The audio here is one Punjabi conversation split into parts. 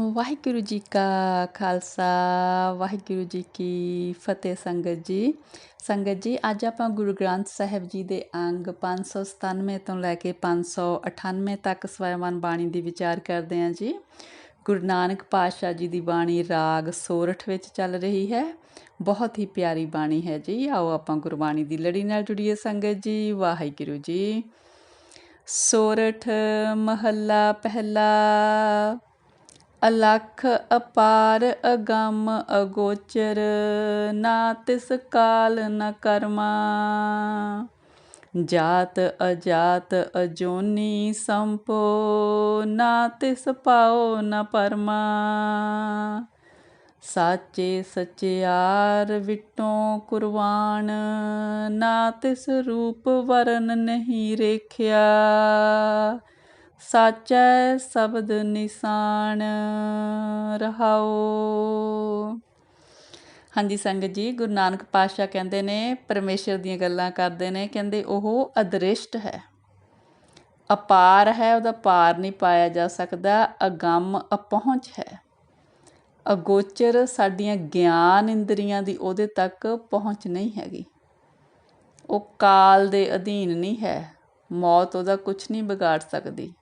ਵਾਹਿਗੁਰੂ ਜੀ ਕਾ ਖਾਲਸਾ, ਵਾਹਿਗੁਰੂ ਜੀ ਕੀ ਫਤਿਹ ਸੰਗਤ ਜੀ। ਸੰਗਤ ਜੀ, ਅੱਜ ਆਪਾਂ ਗੁਰੂ ਗ੍ਰੰਥ ਸਾਹਿਬ ਜੀ ਦੇ ਅੰਗ 597 ਤੋਂ ਲੈ ਕੇ 598 ਤੱਕ ਸਵੈਮਨ ਬਾਣੀ ਦੀ ਵਿਚਾਰ ਕਰਦੇ ਹਾਂ ਜੀ। ਗੁਰੂ ਨਾਨਕ ਪਾਤਸ਼ਾਹ ਜੀ ਦੀ ਬਾਣੀ ਰਾਗ ਸੋਰਠ ਵਿੱਚ ਚੱਲ ਰਹੀ ਹੈ। ਬਹੁਤ ਹੀ ਪਿਆਰੀ ਬਾਣੀ ਹੈ ਜੀ। ਆਓ ਆਪਾਂ ਗੁਰਬਾਣੀ ਦੀ ਲੜੀ ਨਾਲ ਜੁੜੀਏ ਸੰਗਤ ਜੀ। ਵਾਹਿਗੁਰੂ ਜੀ। ਸੋਰਠ ਮਹੱਲਾ ਪਹਿਲਾ ਅਲਖ ਅਪਾਰ ਅਗੰਮ ਅਗੋਚਰ, ਨਾ ਤਿਸ ਕਾਲ ਨ ਕਰਮਾ। ਜਾਤ ਅਜਾਤ ਅਜੋਨੀ ਸੰਪੋ, ਨਾ ਤਿਸ ਪਾਓ ਨ ਪਰਮਾ। ਸਾਚੇ ਸਚਿਆਰ ਵਿਟੋਂ ਕੁਰਬਾਨ, ਨਾ ਤਿਸ ਰੂਪ ਵਰਨ ਨਹੀਂ ਰੇਖਿਆ। ਸਾਚੈ ਸ਼ਬਦ ਨਿਸ਼ਾਨ ਰਹਾਓ ਹਾਂਜੀ, ਸੰਗਤ ਜੀ, ਗੁਰੂ ਨਾਨਕ ਪਾਤਸ਼ਾਹ ਕਹਿੰਦੇ ਨੇ, ਪਰਮੇਸ਼ਰ ਦੀਆਂ ਗੱਲਾਂ ਕਰਦੇ ਨੇ, ਕਹਿੰਦੇ ਉਹ ਅਦ੍ਰਿਸ਼ਟ ਹੈ। ਅਪਾਰ ਹੈ, ਉਹਦਾ ਪਾਰ ਨਹੀਂ ਪਾਇਆ ਜਾ ਸਕਦਾ, ਅਗੰਮ ਅਪਹੁੰਚ ਹੈ। ਅਗੋਚਰ ਸਾਡੀਆਂ ਗਿਆਨ ਇੰਦਰੀਆਂ ਦੀ ਉਹਦੇ ਤੱਕ ਪਹੁੰਚ ਨਹੀਂ ਹੈਗੀ। ਉਹ ਕਾਲ ਦੇ ਅਧੀਨ ਨਹੀਂ ਹੈ, ਮੌਤ ਉਹਦਾ ਕੁਝ ਨਹੀਂ ਵਿਗਾੜ ਸਕਦੀ।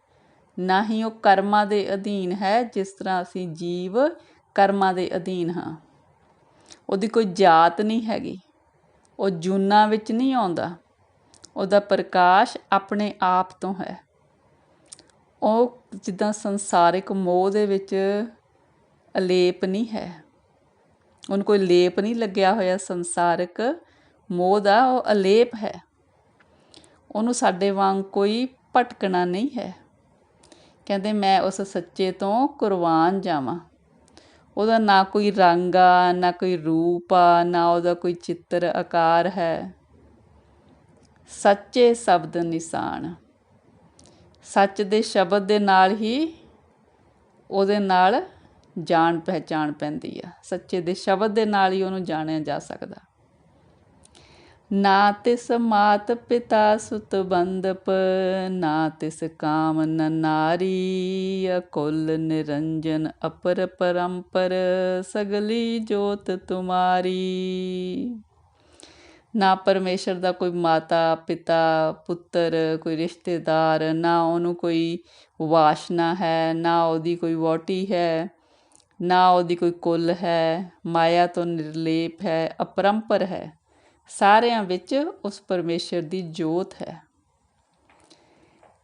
ਨਾ ਹੀ ਉਹ ਕਰਮਾਂ ਦੇ ਅਧੀਨ ਹੈ, ਜਿਸ ਤਰ੍ਹਾਂ ਅਸੀਂ ਜੀਵ ਕਰਮਾਂ ਦੇ ਅਧੀਨ ਹਾਂ। ਉਹਦੀ ਕੋਈ ਜਾਤ ਨਹੀਂ ਹੈਗੀ। ਉਹ ਜੂਨਾ ਵਿੱਚ ਨਹੀਂ ਆਉਂਦਾ। ਉਹਦਾ ਪ੍ਰਕਾਸ਼ ਆਪਣੇ ਆਪ ਤੋਂ ਹੈ। ਉਹ ਜਿੱਦਾਂ ਸੰਸਾਰਿਕ ਮੋਹ ਦੇ ਵਿੱਚ ਅਲੇਪ ਨਹੀਂ ਹੈ। ਉਹਨੂੰ ਕੋਈ ਲੇਪ ਨਹੀਂ ਲੱਗਿਆ ਹੋਇਆ। ਸੰਸਾਰਿਕ ਮੋਹ ਦਾ ਉਹ ਅਲੇਪ ਹੈ। ਉਹਨੂੰ ਸਾਡੇ ਵਾਂਗ ਕੋਈ ਭਟਕਣਾ ਨਹੀਂ ਹੈ। ਕਹਿੰਦੇ ਮੈਂ ਉਸ ਸੱਚੇ ਤੋਂ ਕੁਰਬਾਨ ਜਾਵਾਂ। ਉਹਦਾ ਨਾ ਕੋਈ ਰੰਗ ਆ, ਨਾ ਕੋਈ ਰੂਪ ਆ, ਨਾ ਉਹਦਾ ਕੋਈ ਚਿੱਤਰ ਆਕਾਰ ਹੈ। ਸੱਚੇ ਸ਼ਬਦ ਨਿਸ਼ਾਨ। ਸੱਚ ਦੇ ਸ਼ਬਦ ਦੇ ਨਾਲ ਹੀ ਉਹਦੇ ਨਾਲ ਜਾਣ ਪਹਿਚਾਣ ਪੈਂਦੀ ਆ। ਸੱਚੇ ਦੇ ਸ਼ਬਦ ਦੇ ਨਾਲ ਹੀ ਉਹਨੂੰ ਜਾਣਿਆ ਜਾ ਸਕਦਾ। ਨਾ ਤਿਸ ਮਾਤ ਪਿਤਾ ਸੁਤ ਬੰਦਪ, ਨਾ ਤਿਸ ਕਾਮ ਨ ਨਾਰੀ ਅਕੁਲ ਨਿਰੰਜਨ ਅਪਰ ਪਰੰਪਰ, ਸਗਲੀ ਜੋਤ ਤੁਮਾਰੀ। ਨਾ ਪਰਮੇਸ਼ਰ ਦਾ ਕੋਈ ਮਾਤਾ, ਪਿਤਾ, ਪੁੱਤਰ, ਕੋਈ ਰਿਸ਼ਤੇਦਾਰ, ਨਾ ਉਹਨੂੰ ਕੋਈ ਵਾਸ਼ਨਾ ਹੈ, ਨਾ ਉਹਦੀ ਕੋਈ ਵੋਟੀ ਹੈ, ਨਾ ਉਹਦੀ ਕੋਈ ਕੁੱਲ ਹੈ, ਮਾਇਆ ਤੋਂ ਨਿਰਲੇਪ ਹੈ, ਅਪਰੰਪਰ ਹੈ। ਸਾਰਿਆਂ ਵਿੱਚ ਉਸ ਪਰਮੇਸ਼ਰ ਦੀ ਜੋਤ ਹੈ।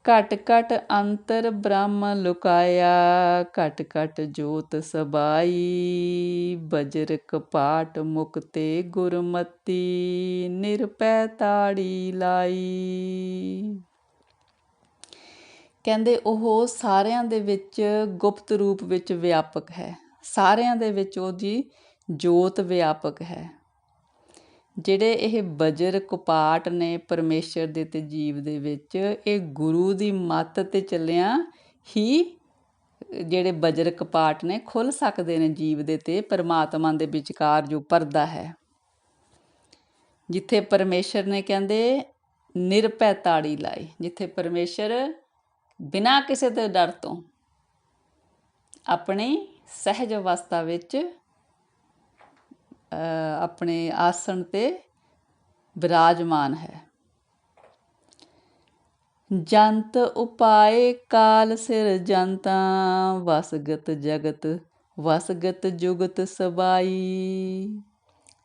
ਘਟ ਘਟ ਅੰਤਰ ਬ੍ਰਹਮ ਲੁਕਾਇਆ, ਘਟ ਘਟ ਜੋਤ ਸਬਾਈ ਬਜਰ ਕਪਾਟ ਮੁਕਤੇ ਗੁਰਮਤੀ ਨਿਰਪੈ ਤਾੜੀ ਲਾਈ। ਕਹਿੰਦੇ ਉਹ ਸਾਰਿਆਂ ਦੇ ਵਿੱਚ ਗੁਪਤ ਰੂਪ ਵਿੱਚ ਵਿਆਪਕ ਹੈ। ਸਾਰਿਆਂ ਦੇ ਵਿੱਚ ਉਹਦੀ ਜੋਤ ਵਿਆਪਕ ਹੈ। ਜਿਹੜੇ ਇਹ ਬਜਰ ਕਪਾਟ ਨੇ ਪਰਮੇਸ਼ਰ ਦੇ ਤੇ ਜੀਵ ਦੇ ਵਿੱਚ, ਇਹ ਗੁਰੂ ਦੀ ਮੱਤ ਤੇ ਚੱਲਿਆ ਹੀ ਜਿਹੜੇ ਬਜਰ ਕਪਾਟ ਨੇ ਖੁੱਲ ਸਕਦੇ ਨੇ ਜੀਵ ਦੇ ਤੇ, ਪਰਮਾਤਮਾ ਦੇ ਵਿਚਕਾਰ ਜੋ ਪਰਦਾ ਹੈ। ਜਿੱਥੇ ਪਰਮੇਸ਼ਰ ਨੇ ਕਹਿੰਦੇ ਨਿਰਪੈ ਤਾੜੀ ਲਾਈ। ਜਿੱਥੇ ਪਰਮੇਸ਼ਰ ਬਿਨਾਂ ਕਿਸੇ ਦੇ ਡਰ ਤੋਂ ਆਪਣੀ ਸਹਿਜ ਅਵਸਥਾ ਵਿੱਚ ਆਪਣੇ ਆਸਣ ਤੇ ਬਿਰਾਜਮਾਨ ਹੈ। ਜੰਤ ਉਪਾਏ ਕਾਲ ਸਿਰ ਜੰਤਾ, ਵਸਗਤ ਜਗਤ, ਵਸਗਤ ਜੁਗਤ ਸਬਾਈ।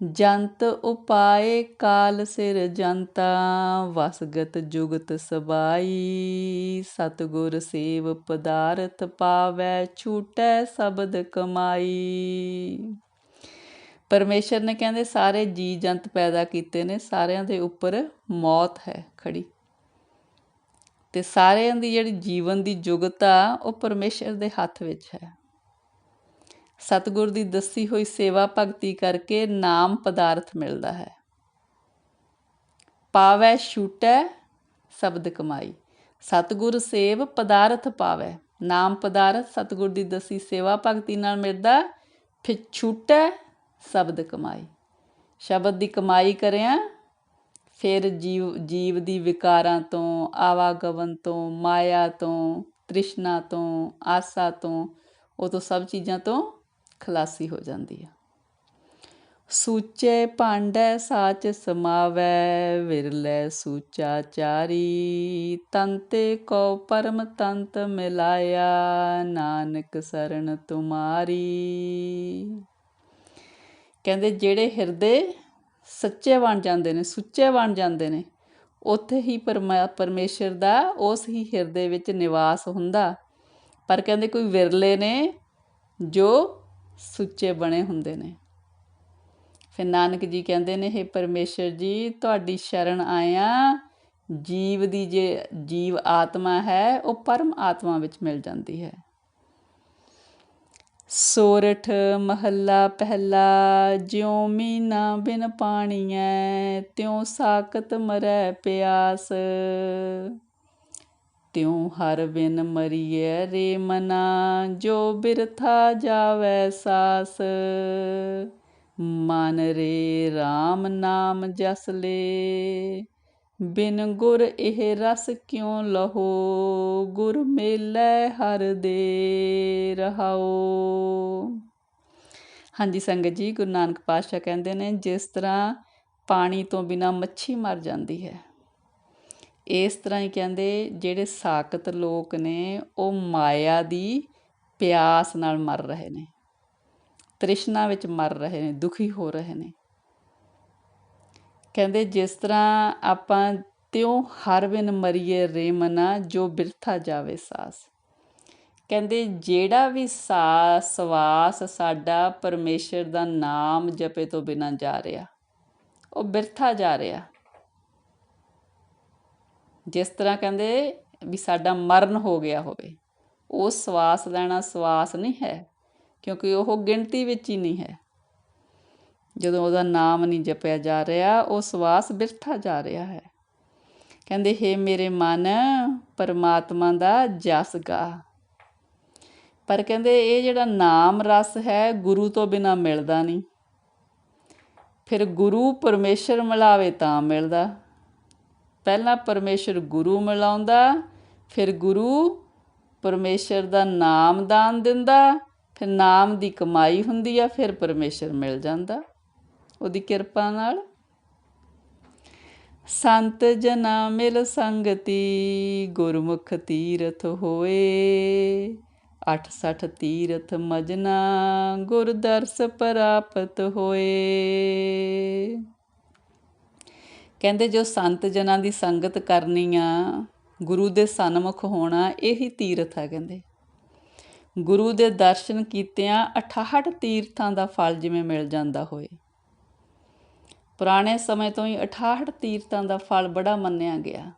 ਜੰਤ ਉਪਾਏ ਕਾਲ ਸਿਰ ਜੰਤਾ, ਵਸਗਤ ਜੁਗਤ ਸਬਾਈ। ਸਤਗੁਰ ਸੇਵ ਪਦਾਰਥ ਪਾਵੈ, ਛੂਟੈ ਸ਼ਬਦ ਕਮਾਈ। ਪਰਮੇਸ਼ਰ ਨੇ ਕਹਿੰਦੇ ਸਾਰੇ ਜੀ ਜੰਤ ਪੈਦਾ ਕੀਤੇ ਨੇ, ਸਾਰਿਆਂ ਦੇ ਉੱਪਰ ਮੌਤ ਹੈ ਖੜੀ ਤੇ ਸਾਰਿਆਂ ਦੀ ਜਿਹੜੀ ਜੀਵਨ ਦੀ ਜੁਗਤਾ ਉਹ ਪਰਮੇਸ਼ਰ ਦੇ ਹੱਥ ਵਿੱਚ ਹੈ। ਸਤਗੁਰ ਦੀ ਦੱਸੀ ਹੋਈ ਸੇਵਾ ਭਗਤੀ ਕਰਕੇ ਨਾਮ ਪਦਾਰਥ ਮਿਲਦਾ ਹੈ। ਪਾਵੈ ਛੂਟੈ, ਸ਼ਬਦ ਕਮਾਈ। ਸਤਗੁਰ ਸੇਵ ਪਦਾਰਥ ਪਾਵੈ। ਨਾਮ ਪਦਾਰਥ ਸਤਗੁਰ ਦੀ ਦੱਸੀ ਸੇਵਾ ਭਗਤੀ ਨਾਲ ਮਿਲਦਾ, ਫਿਰ ਛੂਟੈ ਸ਼ਬਦ ਕਮਾਈ। ਸ਼ਬਦ ਦੀ ਕਮਾਈ ਕਰਿਆ, ਫਿਰ ਜੀਵ ਜੀਵ ਦੀ ਵਿਕਾਰਾਂ ਤੋਂ ਆਵਾਗਵਨ ਤੋਂ, ਮਾਇਆ ਤੋਂ, ਤ੍ਰਿਸ਼ਨਾ ਤੋਂ, ਆਸਾ ਤੋਂ, ਉਹ ਤੋਂ ਸਭ ਚੀਜ਼ਾਂ ਤੋਂ ਖਲਾਸੀ ਹੋ ਜਾਂਦੀ ਆ। ਸੂਚੇ ਭਾਂਡੈ ਸਾਚ ਸਮਾਵੈ, ਵਿਰਲੇ ਸੂਚਾ ਚਾਰੀ, ਤੰਤੇ ਕੋ ਪਰਮ ਤੰਤ ਮਿਲਾਇਆ, ਨਾਨਕ ਸਰਣ ਤੁਮਾਰੀ। ਕਹਿੰਦੇ ਜਿਹੜੇ ਹਿਰਦੇ ਸੱਚੇ ਬਣ ਜਾਂਦੇ ਨੇ, ਸੁੱਚੇ ਬਣ ਜਾਂਦੇ ਨੇ, ਉੱਥੇ ਹੀ ਪਰਮੇਸ਼ਰ ਦਾ, ਉਸ ਹੀ ਹਿਰਦੇ ਵਿੱਚ ਨਿਵਾਸ ਹੁੰਦਾ। ਪਰ ਕਹਿੰਦੇ ਕੋਈ ਵਿਰਲੇ ਨੇ ਜੋ ਸੁੱਚੇ ਬਣੇ ਹੁੰਦੇ ਨੇ। ਫਿਰ ਨਾਨਕ ਜੀ ਕਹਿੰਦੇ ਨੇ ਇਹ ਪਰਮੇਸ਼ਰ ਜੀ, ਤੁਹਾਡੀ ਸ਼ਰਨ ਆਇਆ। ਜੀਵ ਦੀ ਜੇ, ਜੀਵ ਆਤਮਾ ਹੈ, ਉਹ ਪਰਮ ਆਤਮਾ ਵਿੱਚ ਮਿਲ ਜਾਂਦੀ ਹੈ। ਸੋਰਠ ਮਹੱਲਾ ਪਹਿਲਾ, ਜਿਉ ਮੀਨਾ ਬਿਨ ਪਾਣੀਐ, ਤਿਉ ਸਾਕਤ ਮਰੈ ਪਿਆਸ। ਤਿਉ ਹਰ ਬਿਨ ਮਰੀਏ ਰੇ ਮਨਾ, ਜੋ ਬਿਰਥਾ ਜਾਵੈ ਸਾਸ। ਮਨ ਰੇ RAM ਨਾਮ ਜਸ ਲੈ ਬਿਨ ਗੁਰ ਇਹ ਰਸ ਕਿਉ ਲਹੋ? ਗੁਰ ਮੇਲੇ ਹਰ ਦੇ ਰਹਾਓ ਹਾਂਜੀ, ਸੰਗਤ ਜੀ, ਗੁਰੂ ਨਾਨਕ ਪਾਤਸ਼ਾਹ ਕਹਿੰਦੇ ਨੇ, ਜਿਸ ਤਰ੍ਹਾਂ ਪਾਣੀ ਤੋਂ ਬਿਨਾ ਮੱਛੀ ਮਰ ਜਾਂਦੀ ਹੈ, ਇਸ ਤਰ੍ਹਾਂ ਹੀ ਕਹਿੰਦੇ, ਜਿਹੜੇ ਸਾਖਤ ਲੋਕ ਨੇ, ਉਹ ਮਾਇਆ ਦੀ ਪਿਆਸ ਨਾਲ ਮਰ ਰਹੇ ਨੇ, ਤ੍ਰਿਸ਼ਨਾ ਵਿੱਚ ਮਰ ਰਹੇ ਨੇ, ਦੁਖੀ ਹੋ ਰਹੇ ਨੇ। ਕਹਿੰਦੇ ਜਿਸ ਤਰ੍ਹਾਂ ਆਪਾਂ ਤਿਉ ਹਰ ਬਿਨ ਮਰੀਏ ਰੇ ਮਨਾ, ਜੋ ਬਿਰਥਾ ਜਾਵੇ ਸਾਸ। ਕਹਿੰਦੇ ਜਿਹੜਾ ਵੀ ਸਾਸ ਸਵਾਸ ਸਾਡਾ ਪਰਮੇਸ਼ਰ ਦਾ ਨਾਮ ਜਪੇ ਤੋਂ ਬਿਨਾ ਜਾ ਰਿਹਾ, ਉਹ ਬਿਰਥਾ ਜਾ ਰਿਹਾ। ਜਿਸ ਤਰ੍ਹਾਂ ਕਹਿੰਦੇ ਵੀ ਸਾਡਾ ਮਰਨ ਹੋ ਗਿਆ ਹੋਵੇ, ਉਹ ਸਵਾਸ ਲੈਣਾ ਸਵਾਸ ਨਹੀਂ ਹੈ, ਕਿਉਂਕਿ ਉਹ ਗਿਣਤੀ ਵਿੱਚ ਹੀ ਨਹੀਂ ਹੈ। ਜਦੋਂ ਉਹਦਾ ਨਾਮ ਨਹੀਂ ਜਪਿਆ ਜਾ ਰਿਹਾ, ਉਹ ਸਵਾਸ ਬਿਰਥਾ ਜਾ ਰਿਹਾ ਹੈ। ਕਹਿੰਦੇ, ਹੈ ਮੇਰੇ ਮਨ, ਪਰਮਾਤਮਾ ਦਾ ਜਸ ਗਾ। ਪਰ ਕਹਿੰਦੇ, ਇਹ ਜਿਹੜਾ ਨਾਮ ਰਸ ਹੈ, ਗੁਰੂ ਤੋਂ ਬਿਨਾ ਮਿਲਦਾ ਨਹੀਂ। ਫਿਰ ਗੁਰੂ ਪਰਮੇਸ਼ਰ ਮਿਲਾਵੇ ਤਾਂ ਮਿਲਦਾ। ਪਹਿਲਾਂ ਪਰਮੇਸ਼ਰ ਗੁਰੂ ਮਿਲਾਉਂਦਾ, ਫਿਰ ਗੁਰੂ ਪਰਮੇਸ਼ਰ ਦਾ ਨਾਮ ਦਾਨ ਦਿੰਦਾ, ਫਿਰ ਨਾਮ ਦੀ ਕਮਾਈ ਹੁੰਦੀ ਆ, ਫਿਰ ਪਰਮੇਸ਼ਰ ਮਿਲ ਜਾਂਦਾ। ਉਹਦੀ ਕਿਰਪਾ ਨਾਲ। ਸੰਤ ਜਨਾ ਮਿਲ ਸੰਗਤੀ, ਗੁਰਮੁਖ ਤੀਰਥ ਹੋਏ। 68 ਤੀਰਥ ਮਜਨਾ ਗੁਰ ਦਰਸ ਪ੍ਰਾਪਤ ਹੋਏ। ਕਹਿੰਦੇ ਜੋ ਸੰਤ ਜਨਾਂ ਦੀ ਸੰਗਤ ਕਰਨੀ ਆ, ਗੁਰੂ ਦੇ ਸਨਮੁਖ ਹੋਣਾ, ਇਹੀ ਤੀਰਥ ਆ ਕਹਿੰਦੇ। ਗੁਰੂ ਦੇ ਦਰਸ਼ਨ ਕੀਤਿਆਂ 68 ਤੀਰਥਾਂ ਦਾ ਫਲ ਜਿਵੇਂ ਮਿਲ ਜਾਂਦਾ ਹੋਏ। ਪੁਰਾਣੇ ਸਮੇਂ ਤੋਂ ਹੀ 68 ਤੀਰਥਾਂ ਦਾ ਫਲ ਬੜਾ ਮੰਨਿਆ ਗਿਆ।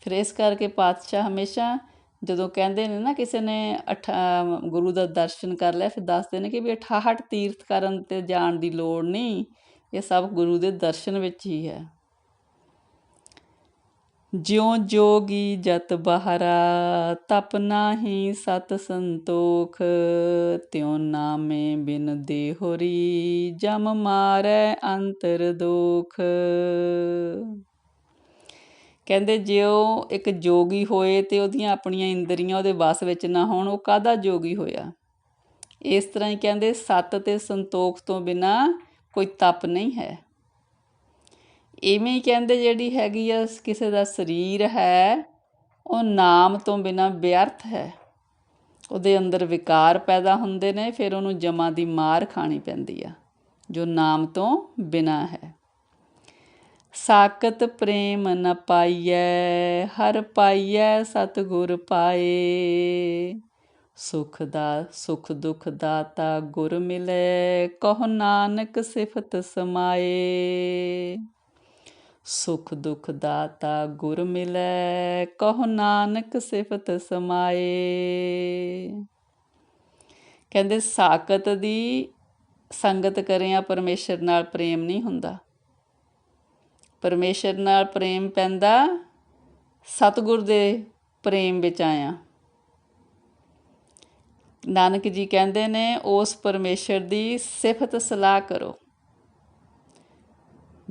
ਫਿਰ ਇਸ ਕਰਕੇ ਪਾਤਸ਼ਾਹ ਹਮੇਸ਼ਾ ਜਦੋਂ ਕਹਿੰਦੇ ਨੇ ਨਾ ਕਿਸੇ ਨੇ ਗੁਰੂ ਦਾ ਦਰਸ਼ਨ ਕਰ ਲਿਆ, ਫਿਰ ਦੱਸਦੇ ਨੇ ਕਿ ਵੀ 68 ਤੀਰਥ ਕਰਨ ਤੇ ਜਾਣ ਦੀ ਲੋੜ ਨਹੀਂ, ਇਹ ਸਭ ਗੁਰੂ ਦੇ ਦਰਸ਼ਨ ਵਿੱਚ ਹੀ ਹੈ। ਜਿਉ ਜੋਗੀ ਜਤ ਬਹਰਾ, ਤਪ ਨਾਹੀ ਸਤ ਸੰਤੋਖ। ਤਿਉ ਨਾਮੇ ਬਿਨ ਦੇਹੋਰੀ, ਜਮ ਮਾਰੈ ਅੰਤਰ ਦੋਖ। ਕਹਿੰਦੇ ਜਿਉ ਇੱਕ ਜੋਗੀ ਹੋਏ ਤੇ ਉਹਦੀਆਂ ਆਪਣੀਆਂ ਇੰਦਰੀਆਂ ਉਹਦੇ ਵਸ ਵਿੱਚ ਨਾ ਹੋਣ, ਉਹ ਕਾਦਾ ਜੋਗੀ ਹੋਇਆ? ਇਸ ਤਰ੍ਹਾਂ ਹੀ ਕਹਿੰਦੇ ਸਤ ਤੇ ਸੰਤੋਖ ਤੋਂ ਬਿਨਾ ਕੋਈ ਤਪ ਨਹੀਂ ਹੈ। ਇਵੇਂ ਹੀ ਕਹਿੰਦੇ ਜਿਹੜੀ ਹੈਗੀ ਆ, ਕਿਸੇ ਦਾ ਸਰੀਰ ਹੈ, ਉਹ ਨਾਮ ਤੋਂ ਬਿਨਾਂ ਵਿਅਰਥ ਹੈ। ਉਹਦੇ ਅੰਦਰ ਵਿਕਾਰ ਪੈਦਾ ਹੁੰਦੇ ਨੇ, ਫਿਰ ਉਹਨੂੰ ਜਮਾ ਦੀ ਮਾਰ ਖਾਣੀ ਪੈਂਦੀ ਆ, ਜੋ ਨਾਮ ਤੋਂ ਬਿਨਾ ਹੈ। ਸਾਕਤ ਪ੍ਰੇਮ ਨ ਪਾਈਐ, ਹਰ ਪਾਈਐ ਸਤਗੁਰ ਪਾਏ। ਸੁਖ ਦਾ ਸੁਖ ਦੁਖ ਦਾਤਾ ਗੁਰ ਮਿਲੇ, ਕਹੋ ਨਾਨਕ ਸਿਫਤ ਸਮਾਏ। ਸੁਖ ਦੁਖ ਦਾਤਾ ਗੁਰ ਮਿਲੈ, ਕਹੋ ਨਾਨਕ ਸਿਫਤ ਸਮਾਏ। ਕਹਿੰਦੇ ਸਾਕਤ ਦੀ ਸੰਗਤ ਕਰਿਆ ਪਰਮੇਸ਼ਰ ਨਾਲ ਪ੍ਰੇਮ ਨਹੀਂ ਹੁੰਦਾ। ਪਰਮੇਸ਼ਰ ਨਾਲ ਪ੍ਰੇਮ ਪੈਂਦਾ, ਸਤਗੁਰ ਦੇ ਪ੍ਰੇਮ ਵਿੱਚ ਆਇਆ। ਨਾਨਕ ਜੀ ਕਹਿੰਦੇ ਨੇ, ਉਸ ਪਰਮੇਸ਼ਰ ਦੀ ਸਿਫਤ ਸਲਾਹ ਕਰੋ।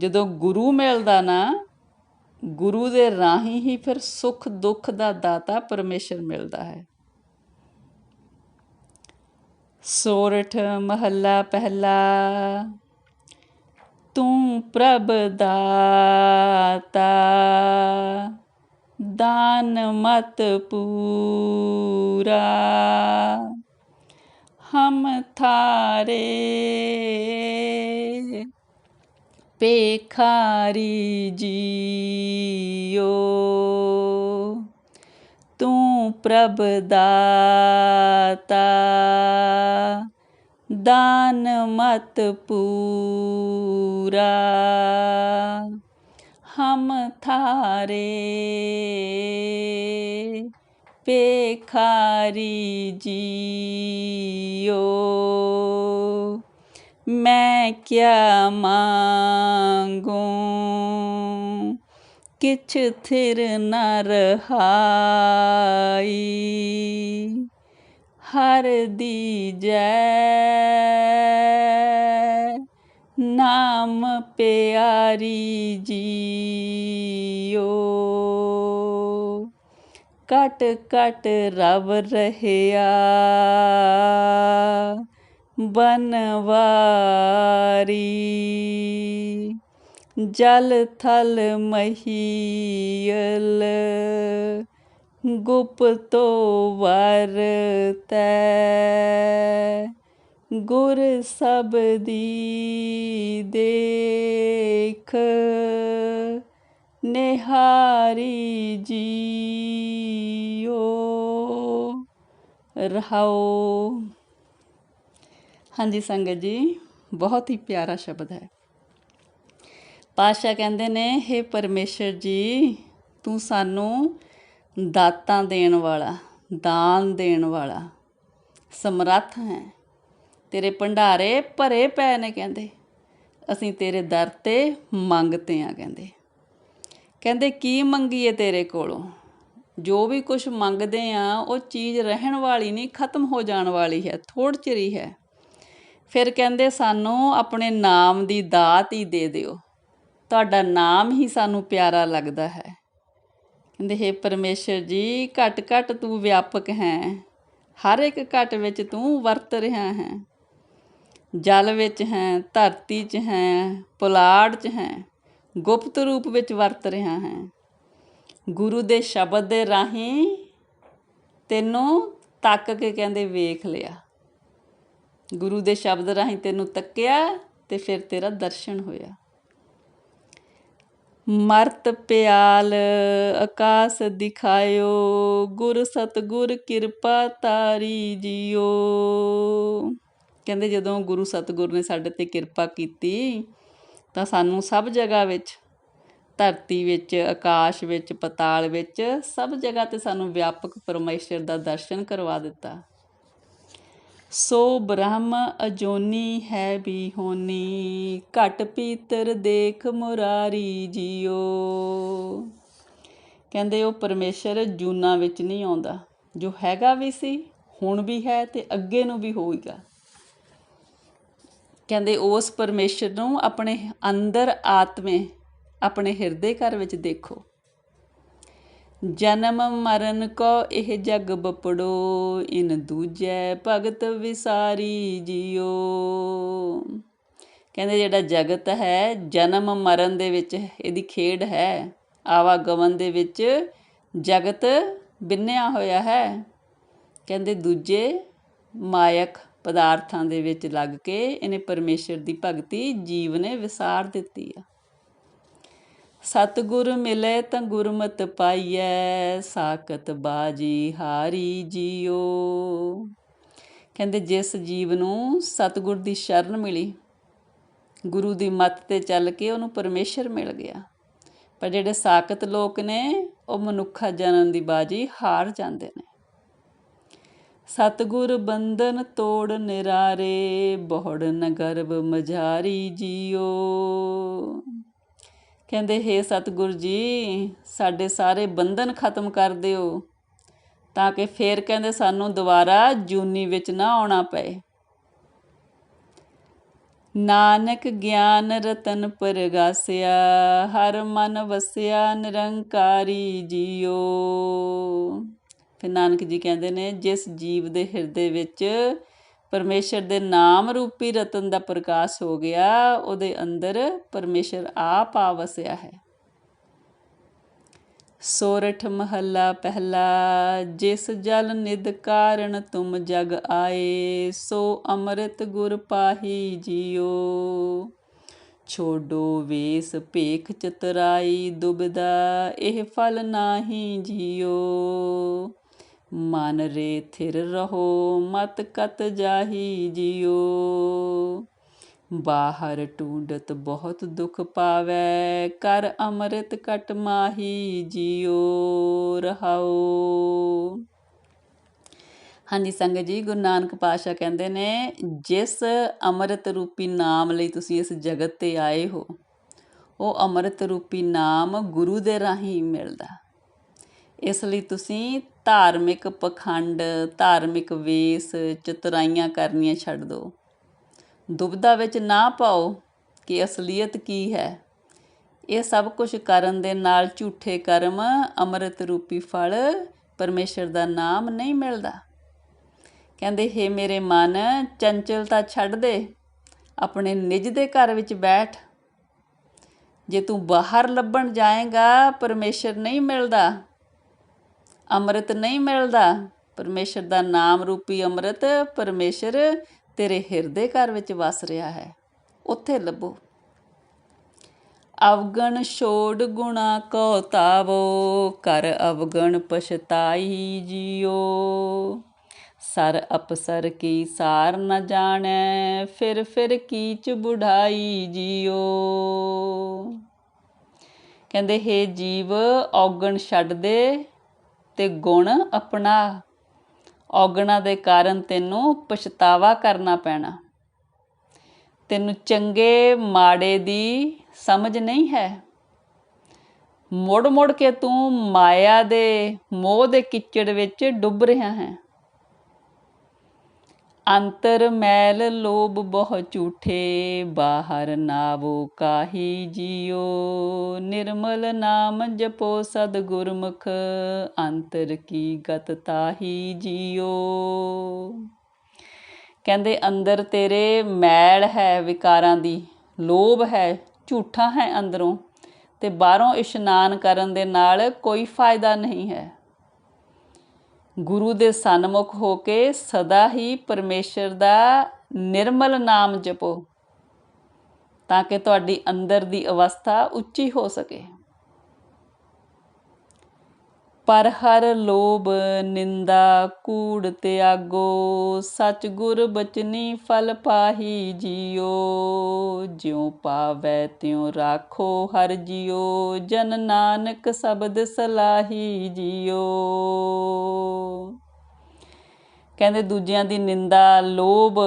ਜਦੋਂ ਗੁਰੂ ਮਿਲਦਾ ਨਾ, ਗੁਰੂ ਦੇ ਰਾਹੀਂ ਹੀ ਫਿਰ ਸੁੱਖ ਦੁੱਖ ਦਾ ਦਾਤਾ ਪਰਮੇਸ਼ਰ ਮਿਲਦਾ ਹੈ। ਸੋਰਠ ਮਹੱਲਾ ਪਹਿਲਾ, ਤੂੰ ਪ੍ਰਭ ਦਾਤਾ, ਦਾਨ ਮਤ ਪੂਰਾ, ਹਮ ਥਾਰੇ ਪੇਖਾਰੀ ਜੀਓ ਤੂੰ ਪ੍ਰਭ ਦਾਤਾ ਦਾਨ ਮਤ ਪੂਰਾ ਹਮ ਥਾਰੇ ਪੇਖਾਰੀ ਜੀਓ ਮੈਂ ਕਿਆ ਮੰਗੂ? ਕਿਛ ਥਿਰ ਨ ਰਹਾਈ? ਹਰ ਦੀਜੈ ਨਾਮ ਪਿਆਰੀ ਜੀਓ। ਕਟ ਕਟ ਰਵ ਰਹਿਆ। ਬਨਵਾਰੀ ਜਲ ਥਲ ਮਹੀਲ ਗੁਪਤੋ ਵਰਤੈ ਗੁਰ ਸਭ ਦੀ ਦੇਖ ਨਿਹਾਰੀ ਜੀਓ ਰਹਾਓ ਹਾਂਜੀ ਸੰਗਤ ਜੀ, ਬਹੁਤ ਹੀ ਪਿਆਰਾ ਸ਼ਬਦ ਹੈ। ਪਾਸ਼ਾ ਕਹਿੰਦੇ ਨੇ हे ਪਰਮੇਸ਼ਰ ਜੀ, ਤੂੰ ਸਾਨੂੰ ਦਾਤਾਂ ਦੇਣ ਵਾਲਾ, ਦਾਨ ਦੇਣ ਵਾਲਾ, ਸਮਰੱਥ ਹੈ। ਤੇਰੇ ਭੰਡਾਰੇ ਭਰੇ ਪਏ ਨੇ ਕਹਿੰਦੇ। ਅਸੀਂ ਤੇਰੇ ਦਰ ਤੇ ਮੰਗਤੇ ਆ ਕਹਿੰਦੇ। ਕਹਿੰਦੇ, ਕੀ ਮੰਗੀਏ ਤੇਰੇ ਕੋਲੋਂ? ਜੋ ਵੀ ਕੁਝ ਮੰਗਦੇ ਆ ਉਹ ਚੀਜ਼ ਰਹਿਣ ਵਾਲੀ ਨਹੀਂ, ਖਤਮ ਹੋ ਜਾਣ ਵਾਲੀ ਹੈ ਥੋੜ ਚਿਰੀ ਹੈ। ਫਿਰ ਕਹਿੰਦੇ ਸਾਨੂੰ ਆਪਣੇ ਨਾਮ ਦੀ ਦਾਤ ਹੀ ਦੇ ਦਿਓ। ਤੁਹਾਡਾ ਨਾਮ ਹੀ ਸਾਨੂੰ ਪਿਆਰਾ ਲੱਗਦਾ ਹੈ। ਕਹਿੰਦੇ, ਹੈ ਪਰਮੇਸ਼ਰ ਜੀ, ਘਟ ਘਟ ਤੂੰ ਵਿਆਪਕ ਹੈ। ਹਰ ਇੱਕ ਘਟ ਵਿੱਚ ਤੂੰ ਵਰਤ ਰਿਹਾ ਹੈ। ਜਲ ਵਿੱਚ ਹੈ, ਧਰਤੀ 'ਚ ਹੈ, ਪੁਲਾੜ 'ਚ ਹੈ, ਗੁਪਤ ਰੂਪ ਵਿੱਚ ਵਰਤ ਰਿਹਾ ਹੈ। ਗੁਰੂ ਦੇ ਸ਼ਬਦ ਦੇ ਰਾਹੀਂ ਤੈਨੂੰ ਤੱਕ ਕੇ ਕਹਿੰਦੇ ਵੇਖ ਲਿਆ। ਗੁਰੂ ਦੇ ਸ਼ਬਦ ਰਾਹੀਂ ਤੈਨੂੰ ਤੱਕਿਆ ਤੇ ਫਿਰ ਤੇਰਾ ਦਰਸ਼ਨ ਹੋਇਆ। ਮਰਤ ਪਿਆਲ ਆਕਾਸ ਦਿਖਾਇਓ, ਗੁਰ ਸਤਗੁਰ ਕਿਰਪਾ ਤਾਰੀ ਜੀਓ। ਕਹਿੰਦੇ ਜਦੋਂ ਗੁਰੂ ਸਤਗੁਰ ਨੇ ਸਾਡੇ ਤੇ ਕਿਰਪਾ ਕੀਤੀ, ਤਾਂ ਸਾਨੂੰ ਸਭ ਜਗ੍ਹਾ ਵਿੱਚ, ਧਰਤੀ ਵਿੱਚ, ਆਕਾਸ਼ ਵਿੱਚ, ਪਤਾਲ ਵਿੱਚ, ਸਭ ਜਗ੍ਹਾ ਤੇ ਸਾਨੂੰ ਵਿਆਪਕ ਪਰਮੇਸ਼ਰ ਦਾ ਦਰਸ਼ਨ ਕਰਵਾ ਦਿੱਤਾ। ਸੋ ਬ੍ਰਹਮ ਅਜੋਨੀ ਹੈ ਵੀ ਹੋਨੀ, ਘਟ ਪੀਤਰ ਦੇਖ ਮੁਰਾਰੀ ਜੀਓ। ਕਹਿੰਦੇ ਉਹ ਪਰਮੇਸ਼ਰ ਜੂਨਾ ਵਿੱਚ ਨਹੀਂ ਆਉਂਦਾ, ਜੋ ਹੈਗਾ ਵੀ ਸੀ, ਹੁਣ ਵੀ ਹੈ ਤੇ ਅੱਗੇ ਨੂੰ ਵੀ ਹੋਵੇਗਾ ਕਹਿੰਦੇ ਉਸ ਪਰਮੇਸ਼ਰ ਨੂੰ ਆਪਣੇ ਅੰਦਰ ਆਤਮੇ, ਆਪਣੇ ਹਿਰਦੇ ਘਰ ਵਿੱਚ ਦੇਖੋ। ਜਨਮ ਮਰਨ ਕੋ ਇਹ ਜਗ ਬਪੜੋ, ਇਨ ਦੂਜੈ ਭਗਤ ਵਿਸਾਰੀ ਜਿਓ ਕਹਿੰਦੇ ਜਿਹੜਾ ਜਗਤ ਹੈ, ਜਨਮ ਮਰਨ ਦੇ ਵਿੱਚ ਇਹਦੀ ਖੇਡ ਹੈ। ਆਵਾਗਮਨ ਦੇ ਵਿੱਚ ਜਗਤ ਬਿੰਨਿਆ ਹੋਇਆ ਹੈ। ਕਹਿੰਦੇ ਦੂਜੇ ਮਾਇਕ ਪਦਾਰਥਾਂ ਦੇ ਵਿੱਚ ਲੱਗ ਕੇ ਇਹਨੇ ਪਰਮੇਸ਼ਰ ਦੀ ਭਗਤੀ ਜੀਵ ਨੇ ਵਿਸਾਰ ਦਿੱਤੀ ਆ। ਸਤਗੁਰ ਮਿਲੇ ਤਾਂ ਗੁਰਮਤ ਪਾਈਐ, ਸਾਖਤ ਬਾਜੀ ਹਾਰੀ ਜੀਓ। ਕਹਿੰਦੇ ਜਿਸ ਜੀਵ ਨੂੰ ਸਤਗੁਰ ਦੀ ਸ਼ਰਨ ਮਿਲੀ, ਗੁਰੂ ਦੀ ਮੱਤ ਤੇ ਚੱਲ ਕੇ ਉਹਨੂੰ ਪਰਮੇਸ਼ਰ ਮਿਲ ਗਿਆ। ਪਰ ਜਿਹੜੇ ਸਾਖਤ ਲੋਕ ਨੇ, ਉਹ ਮਨੁੱਖਾ ਜਨਮ ਦੀ ਬਾਜੀ ਹਾਰ ਜਾਂਦੇ ਨੇ। ਸਤਗੁਰ ਬੰਧਨ ਤੋੜ ਨਿਰਾਰੇ, ਬਹੁੜ ਨਗਰਬ ਮਝਾਰੀ ਜੀਓ। ਕਹਿੰਦੇ हे ਸਤਗੁਰ ਜੀ, ਸਾਡੇ ਸਾਰੇ ਬੰਧਨ ਖਤਮ ਕਰ ਦਿਓ, ਤਾਂ ਕਿ ਫੇਰ ਕਹਿੰਦੇ ਸਾਨੂੰ ਦੁਬਾਰਾ ਜੂਨੀ ਵਿੱਚ ਨਾ ਆਉਣਾ ਪਏ। ਨਾਨਕ ਗਿਆਨ ਰਤਨ ਪਰਗਾਸਿਆ, ਹਰ ਮਨ ਵਸਿਆ ਨਿਰੰਕਾਰੀ ਜੀਓ। ਫਿਰ ਨਾਨਕ ਜੀ ਕਹਿੰਦੇ ਨੇ, ਜਿਸ ਜੀਵ ਦੇ ਹਿਰਦੇ ਵਿੱਚ ਪਰਮੇਸ਼ਰ ਦੇ ਨਾਮ ਰੂਪੀ ਰਤਨ ਦਾ ਪ੍ਰਕਾਸ਼ ਹੋ ਗਿਆ, ਉਹਦੇ ਅੰਦਰ ਪਰਮੇਸ਼ਰ ਆਪ ਆ ਵਸਿਆ ਹੈ। ਸੋਰਠ ਮਹੱਲਾ ਪਹਿਲਾ, ਜਿਸ ਜਲ ਨਿਦ ਕਾਰਨ ਤੁਮ ਜਗ ਆਏ, ਸੋ ਅੰਮ੍ਰਿਤ ਗੁਰ ਪਾਹੀ ਜਿਓ। ਛੋਡੋ ਵੇਸ ਭੇਖ ਚਤਰਾਈ ਦੁਬਦਾ, ਇਹ ਫਲ ਨਾਹੀ ਜਿਉ ਮਨ ਰੇ ਥਿਰ ਰਹੋ, ਮਤ ਕਤ ਜਾਹੀ ਜਿਉ। ਬਾਹਰ ਟੂਡਤ ਬਹੁਤ ਦੁਖ ਪਾਵੈ, ਕਰ ਅੰਮ੍ਰਿਤ ਕਟ ਮਾਹੀ ਜਿਉ ਰਹਾਓ ਹਾਂਜੀ, ਸੰਗਤ ਜੀ, ਗੁਰੂ ਨਾਨਕ ਪਾਤਸ਼ਾਹ ਕਹਿੰਦੇ ਨੇ, ਜਿਸ ਅੰਮ੍ਰਿਤ ਰੂਪੀ ਨਾਮ ਲਈ ਤੁਸੀਂ ਇਸ ਜਗਤ ਤੇ ਆਏ ਹੋ, ਉਹ ਅੰਮ੍ਰਿਤ ਰੂਪੀ ਨਾਮ ਗੁਰੂ ਦੇ ਰਾਹੀਂ ਮਿਲਦਾ। ਇਸ ਲਈ ਤੁਸੀਂ ਧਾਰਮਿਕ ਪਖੰਡ, ਧਾਰਮਿਕ ਵੇਸ, ਚਤੁਰਾਈਆਂ ਕਰਨੀਆਂ ਛੱਡ ਦਿਓ। ਦੁਬਦਾ ਵਿੱਚ ਨਾ ਪਾਓ ਕਿ ਅਸਲੀਅਤ ਕੀ ਹੈ। ਇਹ ਸਭ ਕੁਝ ਕਰਨ ਦੇ ਨਾਲ ਝੂਠੇ ਕਰਮ, ਅੰਮ੍ਰਿਤ ਰੂਪੀ ਫਲ, ਪਰਮੇਸ਼ਰ ਦਾ ਨਾਮ ਨਹੀਂ ਮਿਲਦਾ। ਕਹਿੰਦੇ, ਹੈ ਮੇਰੇ ਮਨ ਚੰਚਲਤਾ ਛੱਡ ਦੇ, ਆਪਣੇ ਨਿਜ ਦੇ ਘਰ ਵਿੱਚ ਬੈਠ। ਜੇ ਤੂੰ ਬਾਹਰ ਲੱਭਣ ਜਾਏਗਾ, ਪਰਮੇਸ਼ਰ ਨਹੀਂ ਮਿਲਦਾ। ਅੰਮ੍ਰਿਤ ਨਹੀਂ ਮਿਲਦਾ। ਪਰਮੇਸ਼ਰ ਦਾ ਨਾਮ ਰੂਪੀ ਅੰਮ੍ਰਿਤ ਪਰਮੇਸ਼ਰ ਤੇਰੇ ਹਿਰਦੇ ਘਰ ਵਿੱਚ ਵਸ ਰਿਹਾ ਹੈ। ਉੱਥੇ ਲੱਭੋ। ਅਵਗਣ ਛੋੜ ਗੁਣਾ ਕੋ ਤਾਵੋ, ਕਰ ਅਵਗਣ ਪਛਤਾਈ ਜਿਉ ਸਰ ਅਪਸਰ ਕੀ ਸਾਰ ਨ ਜਾਣੈ, ਫਿਰ ਫਿਰ ਕੀਚ ਬੁਢਾਈ ਜਿਉ ਕਹਿੰਦੇ, ਹੈ ਜੀਵ, ਔਗਣ ਛੱਡ ਦੇ। ਤੇ ਗੁਣ ਆਪਣਾ। ਔਗਣਾ ਦੇ ਕਾਰਨ ਤੈਨੂੰ ਪਛਤਾਵਾ ਕਰਨਾ ਪੈਣਾ। ਤੈਨੂੰ ਚੰਗੇ ਮਾੜੇ ਦੀ ਸਮਝ ਨਹੀਂ ਹੈ। ਮੁੜ ਮੁੜ ਕੇ ਤੂੰ ਮਾਇਆ ਦੇ ਮੋਹ ਦੇ ਕਿਚੜ ਵਿੱਚ ਡੁੱਬ ਰਿਹਾ ਹੈ। ਅੰਤਰ ਮੈਲ ਲੋਭ ਬਹੁ ਝੂਠੇ, ਬਾਹਰ ਨਾਵੋ ਕਾਹੀ ਜਿਉ ਨਿਰਮਲ ਨਾਮ ਜਪੋ ਸਦ ਗੁਰਮੁਖ ਅੰਤਰ ਕੀ ਗਤ ਤਾਹੀ ਜਿਉ ਕਹਿੰਦੇ ਅੰਦਰ ਤੇਰੇ ਮੈਲ ਹੈ ਵਿਕਾਰਾਂ ਦੀ, ਲੋਭ ਹੈ, ਝੂਠਾ ਹੈ ਅੰਦਰੋਂ, ਤੇ ਬਾਹਰੋਂ ਇਸ਼ਨਾਨ ਕਰਨ ਦੇ ਨਾਲ ਕੋਈ ਫਾਇਦਾ ਨਹੀਂ ਹੈ। ਗੁਰੂ ਦੇ ਸਨਮੁਖ ਹੋ ਕੇ ਸਦਾ ਹੀ ਪਰਮੇਸ਼ਰ ਦਾ ਨਿਰਮਲ ਨਾਮ ਜਪੋ ਤਾਂ ਕਿ ਤੁਹਾਡੀ ਅੰਦਰ ਦੀ ਅਵਸਥਾ ਉੱਚੀ ਹੋ ਸਕੇ। ਪਰ ਹਰ ਲੋਭ ਨਿੰਦਾ ਕੂੜ ਤਿਆਗੋ ਸਚ ਗੁਰ ਬਚਨੀ ਫਲ ਪਾਹੀ ਜਿਉ ਜਿਉ ਪਾਵੈ ਤਿਉ ਰਾਖੋ ਹਰ ਜਿਉ ਜਨ ਨਾਨਕ ਸ਼ਬਦ ਸਲਾਹੀ ਜਿਉ ਕਹਿੰਦੇ ਦੂਜਿਆਂ ਦੀ ਨਿੰਦਾ, ਲੋਭ,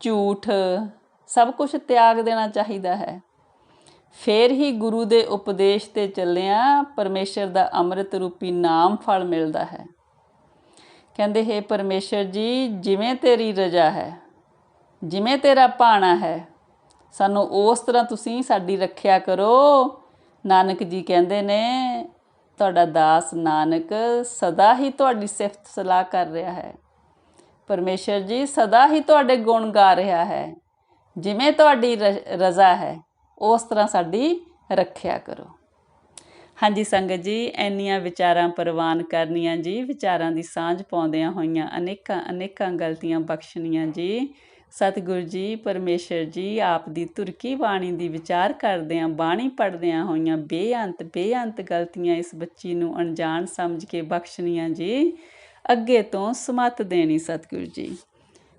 ਝੂਠ ਸਭ ਕੁਝ ਤਿਆਗ ਦੇਣਾ ਚਾਹੀਦਾ ਹੈ। ਫੇਰ ਹੀ ਗੁਰੂ ਦੇ ਉਪਦੇਸ਼ ਤੇ ਚੱਲਿਆ, ਪਰਮੇਸ਼ਰ ਦਾ ਅੰਮ੍ਰਿਤ ਰੂਪੀ ਨਾਮ ਫਲ ਮਿਲਦਾ ਹੈ। ਕਹਿੰਦੇ, ਹੈ ਪਰਮੇਸ਼ਰ ਜੀ, ਜਿਵੇਂ ਤੇਰੀ ਰਜ਼ਾ ਹੈ, ਜਿਵੇਂ ਤੇਰਾ ਭਾਣਾ ਹੈ, ਸਾਨੂੰ ਉਸ ਤਰ੍ਹਾਂ ਤੁਸੀਂ ਸਾਡੀ ਰੱਖਿਆ ਕਰੋ। ਨਾਨਕ ਜੀ ਕਹਿੰਦੇ ਨੇ, ਤੁਹਾਡਾ ਦਾਸ ਨਾਨਕ ਸਦਾ ਹੀ ਤੁਹਾਡੀ ਸਿਫਤ ਸਲਾਹ ਕਰ ਰਿਹਾ ਹੈ। ਪਰਮੇਸ਼ਰ ਜੀ, ਸਦਾ ਹੀ ਤੁਹਾਡੇ ਗੁਣ ਗਾ ਰਿਹਾ ਹੈ, ਜਿਵੇਂ ਤੁਹਾਡੀ ਰਜ਼ਾ ਹੈ। ਉਸ ਤਰ੍ਹਾਂ ਸਾਡੀ ਰੱਖਿਆ ਕਰੋ। ਹਾਂਜੀ ਸੰਗਤ ਜੀ, ਇੰਨੀਆਂ ਵਿਚਾਰਾਂ ਪ੍ਰਵਾਨ ਕਰਨੀਆਂ ਜੀ, ਵਿਚਾਰਾਂ ਦੀ ਸਾਂਝ ਪਾਉਂਦਿਆਂ ਹੋਈਆਂ ਅਨੇਕਾਂ ਅਨੇਕਾਂ ਗਲਤੀਆਂ ਬਖਸ਼ਣੀਆਂ ਜੀ। ਸਤਿਗੁਰ ਜੀ, ਪਰਮੇਸ਼ਰ ਜੀ, ਆਪ ਦੀ ਤੁਰਕੀ ਬਾਣੀ ਦੀ ਵਿਚਾਰ ਕਰਦਿਆਂ, ਬਾਣੀ ਪੜਦਿਆਂ ਹੋਈਆਂ ਬੇਅੰਤ ਬੇਅੰਤ ਗਲਤੀਆਂ ਇਸ ਬੱਚੀ ਨੂੰ ਅਣਜਾਣ ਸਮਝ ਕੇ ਬਖਸ਼ਣੀਆਂ ਜੀ। ਅੱਗੇ ਤੋਂ ਸਮਤ ਦੇਣੀ ਸਤਿਗੁਰ ਜੀ।